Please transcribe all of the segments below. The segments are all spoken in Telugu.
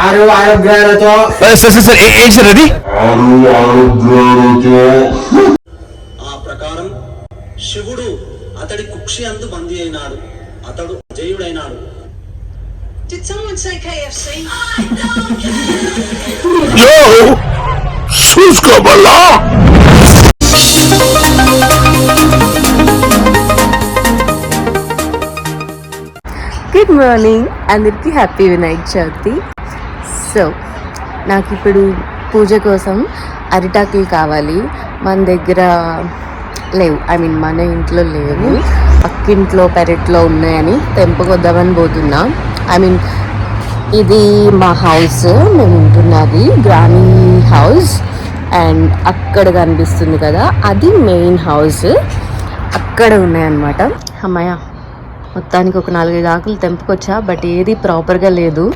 ఆరు ఆరోగ్యాలతో సార్ సార్ సార్ ఏ- ఏంటి సార్ అది? ఆ ప్రకారం శివుడు అతడి కుక్షి అందు బందీ అయినాడు. అతడు జయుడైనాడు Did someone say KFC? చూసుకోబల్లా గుడ్ మార్నింగ్ అందరికీ హ్యాపీ వినాయక్ చవితి. సో నాకు ఇప్పుడు పూజ కోసం అరిటాకులు కావాలి. మన దగ్గర లేవు. ఐ మీన్ మన ఇంట్లో లేవు. పక్కింట్లో పెరట్లో ఉన్నాయని తెంపుకొద్దామని పోతున్నా. ఐ మీన్ ఇది మా హౌస్. మేము ఉంటున్నది గ్రామీ హౌస్. అండ్ అక్కడ కనిపిస్తుంది కదా అది మెయిన్ హౌస్. అక్కడ ఉన్నాయన్నమాట. అమ్మాయ మొత్తానికి ఒక నాలుగైదు ఆకులు తెంపుకొచ్చా? బట్ ఏది ప్రాపర్గా లేదు.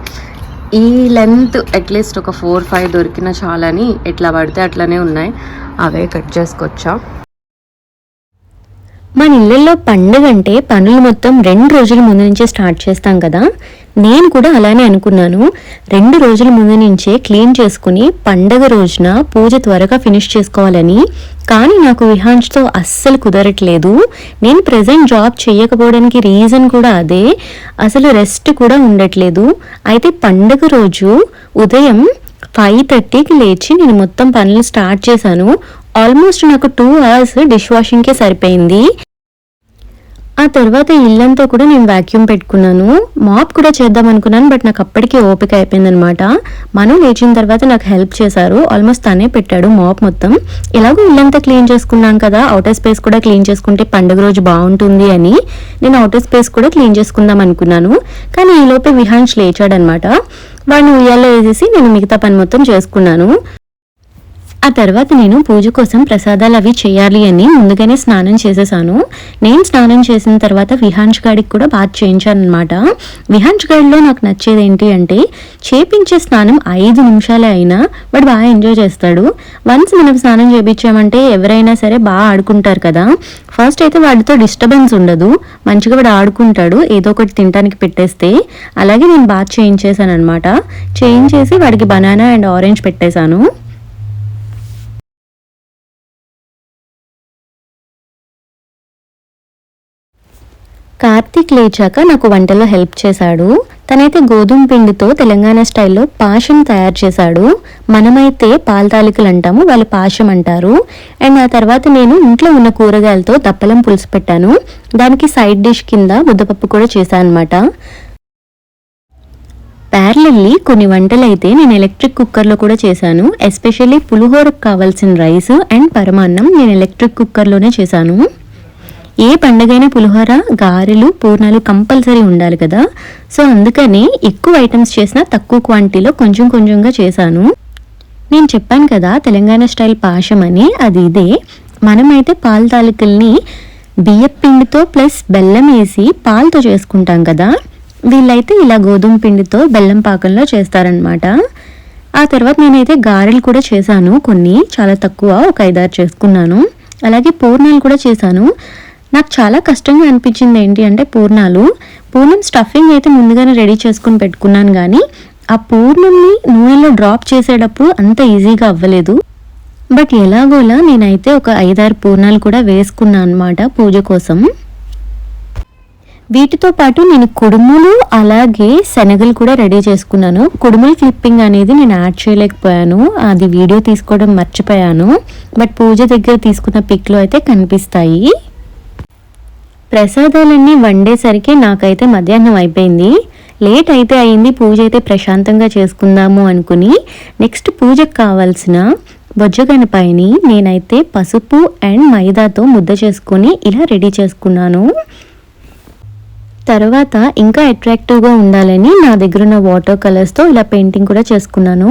ఈ లెంత్ అట్లీస్ట్ ఒక ఫోర్ ఫైవ్ దొరికిన చాలని ఎట్లా పడితే అట్లనే ఉన్నాయి. అవే కట్ చేసుకొచ్చా. మన ఇళ్ళల్లో పండుగ అంటే పనులు మొత్తం రెండు రోజుల ముందు నుంచే స్టార్ట్ చేస్తాం కదా. నేను కూడా అలానే అనుకున్నాను. రెండు రోజుల ముందు నుంచే క్లీన్ చేసుకుని పండగ రోజున పూజ త్వరగా ఫినిష్ చేసుకోవాలని. కానీ నాకు విహాన్స్తో అస్సలు కుదరట్లేదు. నేను ప్రజెంట్ జాబ్ చేయకపోవడానికి రీజన్ కూడా అదే. అసలు రెస్ట్ కూడా ఉండట్లేదు. అయితే పండగ రోజు ఉదయం ఫైవ్ థర్టీకి లేచి నేను మొత్తం పనులు స్టార్ట్ చేశాను. ఆల్మోస్ట్ నాకు టూ అవర్స్ డిష్ వాషింగ్కే సరిపోయింది. ఆ తర్వాత ఇల్లంతా కూడా నేను వాక్యూమ్ పెట్టుకున్నాను. మాప్ కూడా చేద్దాం అనుకున్నాను బట్ నాకు అప్పటికే ఓపిక అయిపోయిందనమాట మనం లేచిన తర్వాత నాకు హెల్ప్ చేశారు. ఆల్మోస్ట్ తనే పెట్టాడు మాప్ మొత్తం. ఎలాగో ఇల్లంతా క్లీన్ చేసుకున్నాం కదా అవుటర్ స్పేస్ కూడా క్లీన్ చేసుకుంటే పండుగ రోజు బాగుంటుంది అని నేను అవుటర్ స్పేస్ కూడా క్లీన్ చేసుకుందాం అనుకున్నాను. కానీ ఈ లోపే విహాన్స్ లేచాడనమాట వాడిని ఉయ్యాలో వేసేసి నేను మిగతా పని మొత్తం చేసుకున్నాను. ఆ తర్వాత నేను పూజ కోసం ప్రసాదాలు అవి చేయాలి అని ముందుగానే స్నానం చేసేసాను. నేను స్నానం చేసిన తర్వాత విహాన్స్ గాడికి కూడా బాగా చేయించాను అనమాట విహాన్స్ గాడిలో నాకు నచ్చేది ఏంటి అంటే చేపించే స్నానం ఐదు నిమిషాలే అయినా వాడు బాగా ఎంజాయ్ చేస్తాడు. వన్స్ మనం స్నానం చేయించామంటే ఎవరైనా సరే బాగా ఆడుకుంటారు కదా. ఫస్ట్ అయితే వాడితో డిస్టర్బెన్స్ ఉండదు. మంచిగా వాడు ఆడుకుంటాడు. ఏదో ఒకటి తినడానికి పెట్టేస్తే. అలాగే నేను బాగా చేయించేసాను అనమాట చేయించేసి వాడికి బనానా అండ్ ఆరెంజ్ పెట్టేశాను. కార్తీక్ లేచాక నాకు వంటలో హెల్ప్ చేశాడు. తనైతే గోధుమ పిండితో తెలంగాణ స్టైల్లో పాషం తయారు చేశాడు. మనమైతే పాల తాలికలు అంటాము వాళ్ళు పాషం అంటారు. అండ్ ఆ తర్వాత నేను ఇంట్లో ఉన్న కూరగాయలతో దప్పలం పులుసు పెట్టాను. దానికి సైడ్ డిష్ కింద ముద్దపప్పు కూడా చేశాను అనమాట ప్యారలల్లీ కొన్ని వంటలు అయితే నేను ఎలక్ట్రిక్ కుక్కర్లో కూడా చేశాను. ఎస్పెషల్లీ పులిహోరకు కావాల్సిన రైస్ అండ్ పరమాన్నం నేను ఎలక్ట్రిక్ కుక్కర్లోనే చేశాను. ఏ పండగైనా పులిహోర గారెలు పూర్ణాలు కంపల్సరీ ఉండాలి కదా. సో అందుకని ఎక్కువ ఐటమ్స్ చేసిన తక్కువ క్వాంటిటీలో కొంచెం కొంచెంగా చేశాను. నేను చెప్పాను కదా తెలంగాణ స్టైల్ పాశం అని అది ఇదే. మనమైతే పాల తాలికల్ని బియ్యం పిండితో ప్లస్ బెల్లం వేసి పాలతో చేసుకుంటాం కదా. వీళ్ళైతే ఇలా గోధుమ పిండితో బెల్లం పాకంలో చేస్తారనమాట ఆ తర్వాత నేనైతే గారెలు కూడా చేశాను కొన్ని చాలా తక్కువ ఒక ఐదారు చేసుకున్నాను. అలాగే పూర్ణాలు కూడా చేశాను. నాకు చాలా కష్టంగా అనిపించింది ఏంటి అంటే పూర్ణాలు. పూర్ణం స్టఫింగ్ అయితే ముందుగానే రెడీ చేసుకుని పెట్టుకున్నాను కానీ ఆ పూర్ణంని నూనెలో డ్రాప్ చేసేటప్పుడు అంత ఈజీగా అవ్వలేదు. బట్ ఎలాగోలా నేనైతే ఒక ఐదారు పూర్ణాలు కూడా వేసుకున్నాను అనమాట పూజ కోసం. వీటితో పాటు నేను కుడుములు అలాగే శనగలు కూడా రెడీ చేసుకున్నాను. కుడుముల క్లిప్పింగ్ అనేది నేను యాడ్ చేయలేకపోయాను. అది వీడియో తీసుకోవడం మర్చిపోయాను. బట్ పూజ దగ్గర తీసుకున్న పిక్లో అయితే కనిపిస్తాయి. ప్రసాదాలన్నీ వండేసరికి నాకైతే మధ్యాహ్నం అయిపోయింది. లేట్ అయితే అయింది పూజ అయితే ప్రశాంతంగా చేసుకుందాము అనుకుని నెక్స్ట్ పూజకు కావాల్సిన బొజ్జగనపాయని నేనైతే పసుపు అండ్ మైదాతో ముద్ద చేసుకొని ఇలా రెడీ చేసుకున్నాను. తర్వాత ఇంకా అట్రాక్టివ్గా ఉండాలని నా దగ్గర ఉన్న వాటర్ కలర్స్తో ఇలా పెయింటింగ్ కూడా చేసుకున్నాను.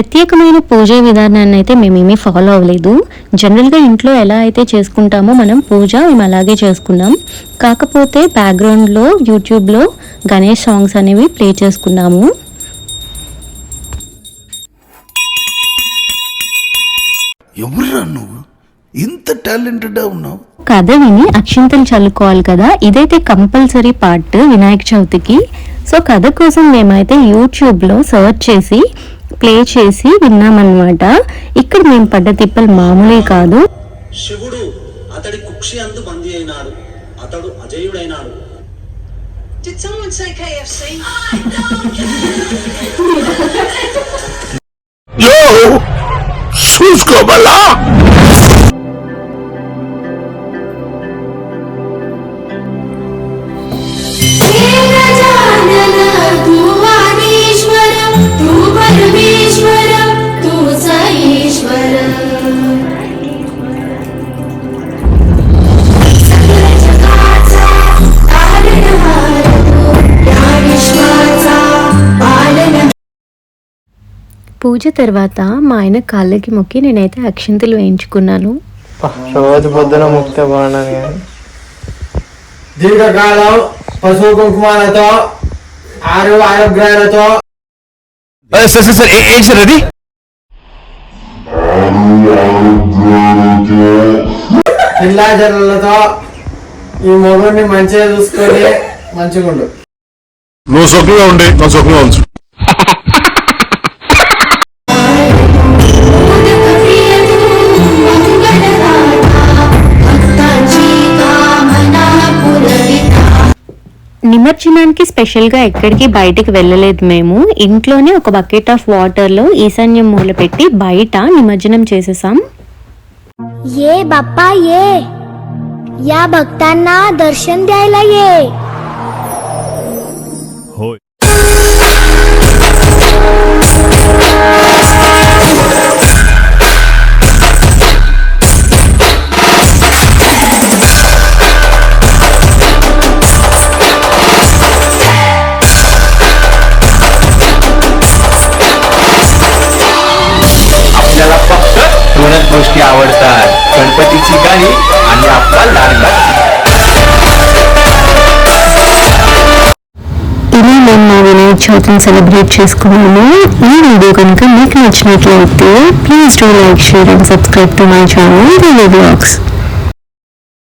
ప్రత్యేకమైన పూజ విధానాన్ని అయితే మేమేమీ ఫాలో అవ్వలేదు. జనరల్గా ఇంట్లో ఎలా అయితే చేసుకుంటామో మనం పూజ మేము అలాగే చేసుకున్నాం. కాకపోతే బ్యాక్గ్రౌండ్లో యూట్యూబ్లో గణేష్ సాంగ్స్ అనేవి ప్లే చేసుకున్నాము. ఎవరురా నువ్వు? ఇంత టాలెంటెడ్ ఉన్నావు. కథ విని అక్షింతలు చల్లుకోవాలి కదా ఇదైతే కంపల్సరీ పార్ట్ వినాయక చవితికి. సో కథ కోసం మేమైతే యూట్యూబ్లో సర్చ్ చేసి ప్లే చేసి విన్నామన్నమాట. ఇక్కడ మేము పడ్డ తిప్పలు మామూలే కాదు. శివుడు అతడి కుక్షి అందు బందీ అయినాడు. అతడు అజయుడైనాడు. Did పూజ తర్వాత మా ఆయన కాళ్ళకి మొక్కి నేనైతే అక్షింతలు వేయించుకున్నాను. రోజు పొద్దున ముక్తే బాగున్నాను కానీ దీర్ఘకాలం పశువు కుంకుమాలతో ఆరు ఆరోగ్యాలతో. సార్ సార్ సార్ ఏ- ఏంటి సార్ అది? పిల్లాజనులతో ఈ మొగుడిని మంచిగా చూసుకొని మంచిగుండు. నువ్వు సుఖంగా ఉండి నా సుఖంగా ఉంచు. నిమజ్జనానికి స్పెషల్గా ఎక్కడికి బయటికి వెళ్ళలేదు మేము ఇంట్లోనే ఒక బకెట్ ఆఫ్ వాటర్లో ఈశాన్యం మూల పెట్టి బయట నిమజ్జనం చేసేసాం ये बाप्पा ये या भक्तांना दर्शन द्यायला ये చవితిని సెలబ్రేట్ చేసుకున్నాము ఈ వీడియో కనుక మీకు నచ్చినట్లయితే please do like share and subscribe to my channel vlogs